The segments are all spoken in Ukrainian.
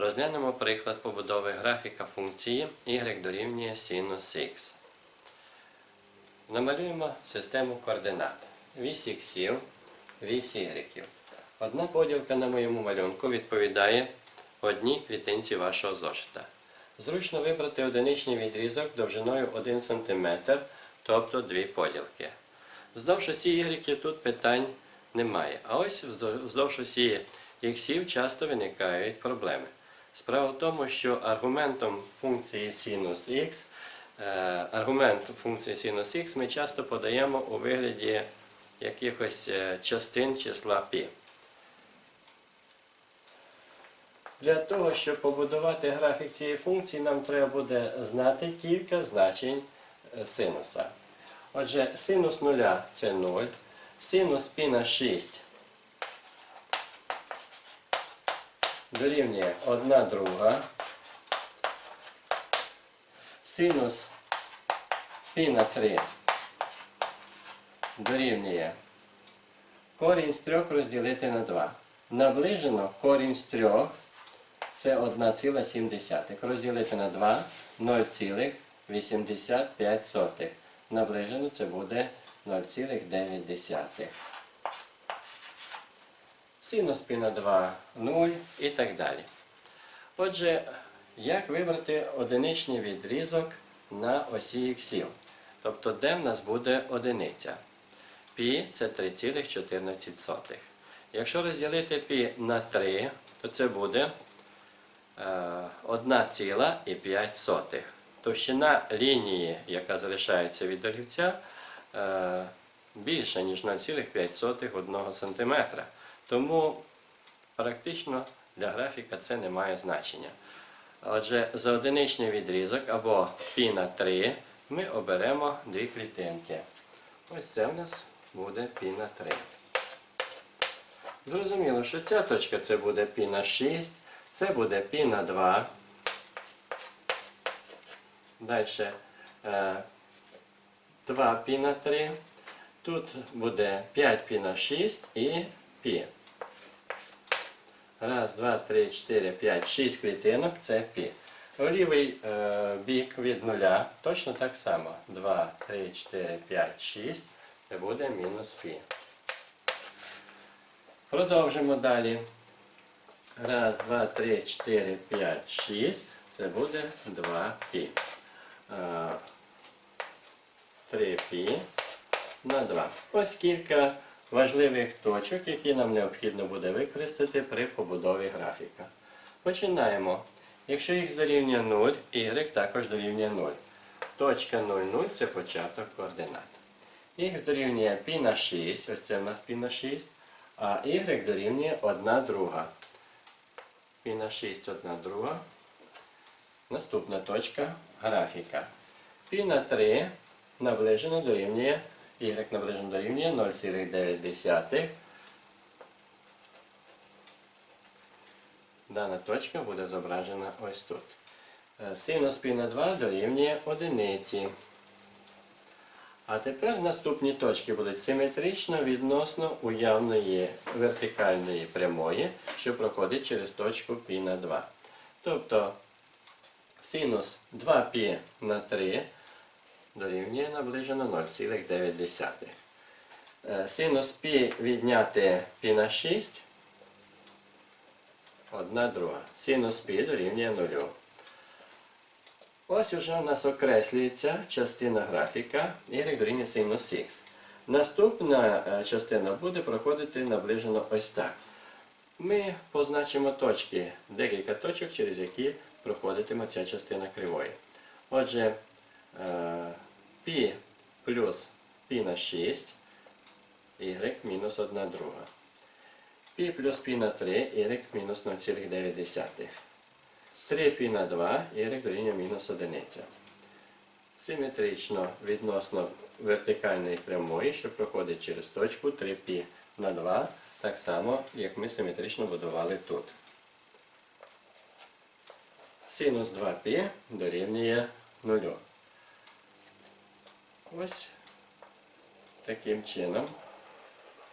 Розглянемо приклад побудови графіка функції y дорівнює синус x. Намалюємо систему координат. Вісь іксів, вісь y. Одна поділка на моєму малюнку відповідає одній клітинці вашого зошита. Зручно вибрати одиничний відрізок довжиною 1 см, тобто дві поділки. Вздовж осі y тут питань немає. А ось вздовж осі іксів часто виникають проблеми. Справа в тому, що аргументом функції синус х, е, аргумент функції синус х ми часто подаємо у вигляді якихось е, частин числа π. Для того, щоб побудувати графік цієї функції, нам треба буде знати кілька значень е, синуса. Отже, синус нуля це 0, синус π на 6 дорівнює 1 друга, синус π на 3 дорівнює корінь з 3 розділити на 2. Наближено корінь з 3 це 1,7. Розділити на 2 0,85. Наближено це буде 0,9. Синус пі на 2 0 і так далі. Отже, як вибрати одиничний відрізок на осі іксів? Тобто, де в нас буде одиниця? Пі це 3,14. Якщо розділити пі на 3, то це буде е, 1,5. Товщина лінії, яка залишається від олівця, е, більша, ніж 0,5 1 см. Тому практично для графіка це не має значення. Отже, за одиничний відрізок або π на 3 ми оберемо дві клітинки. Ось це в нас буде π на 3. Зрозуміло, що ця точка це буде π на 6, це буде π на 2. Далі 2 π на 3. Тут буде 5 π на 6 і π. Раз, два, три, чотири, п'ять, шість клітинок це пі. Лівий е, бік від нуля точно так само. 2, 3, 4, 5, 6. Це буде мінус пі. Продовжимо далі. Раз, два, три, чотири, п'ять, шість. Це буде 2 пі. 3 пі на 2. Ось кілька важливих точок, які нам необхідно буде використати при побудові графіка. Починаємо. Якщо х дорівнює 0, y також дорівнює 0. Точка 0, 0 це початок координат. Х дорівнює π на 6, ось це в нас π на 6, а y дорівнює 1 друга. π на 6, 1 друга. Наступна точка графіка. π на 3 наближено дорівнює Y наближено дорівнює 0,9. Дана точка буде зображена ось тут. Е, синус пі на 2 дорівнює одиниці. А тепер наступні точки будуть симетрично відносно уявної вертикальної прямої, що проходить через точку π на 2. Тобто синус 2π на 3 дорівнює наближено 0,9. Синус пі відняти пі на 6. Одна друга. Синус пі дорівнює 0. Ось уже у нас окреслюється частина графіка y дорівнює синус х. Наступна е, частина буде проходити наближено ось так. Ми позначимо точки, декілька точок, через які проходитиме ця частина кривої. Отже, π плюс π на 6, y мінус 1 друга. π плюс π на 3, y мінус 0,9. 3 π на 2, y дорівнює мінус 1. Симетрично відносно вертикальної прямої, що проходить через точку 3 π на 2, так само, як ми симетрично будували тут. Синус 2π дорівнює 0. Ось таким чином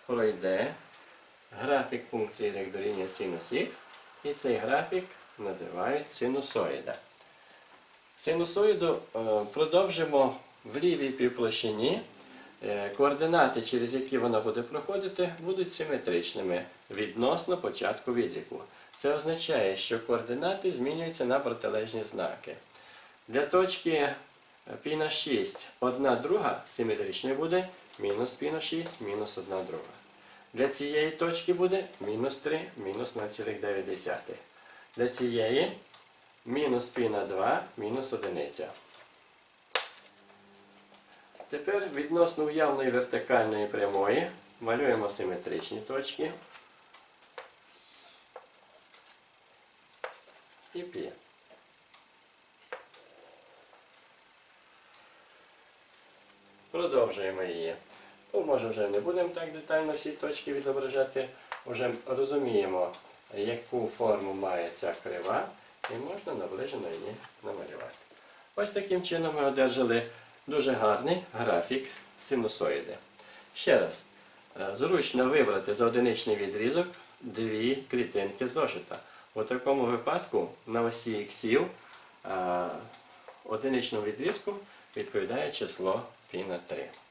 пройде графік функції y дорівнює синус х, і цей графік називають синусоїда. Синусоїду е, продовжимо в лівій півплощині. Е, Координати, через які вона буде проходити, будуть симетричними відносно початку відліку. Це означає, що координати змінюються на протилежні знаки. Для точки Пі на 6, 1 друга симетричне буде мінус пі на 6, мінус 1 друга. Для цієї точки буде мінус 3, мінус 0,9. Для цієї мінус пі на 2, мінус 1. Тепер відносно уявної вертикальної прямої малюємо симетричні точки. Продовжуємо її. Ну, може вже не будемо так детально всі точки відображати. Вже розуміємо, яку форму має ця крива, і можна наближено її намалювати. Ось таким чином ми одержали дуже гарний графік синусоїди. Ще раз, е, зручно вибрати за одиничний відрізок дві клітинки зошита. У такому випадку на осі іксів е, одиничному відрізку відповідає число π на 3.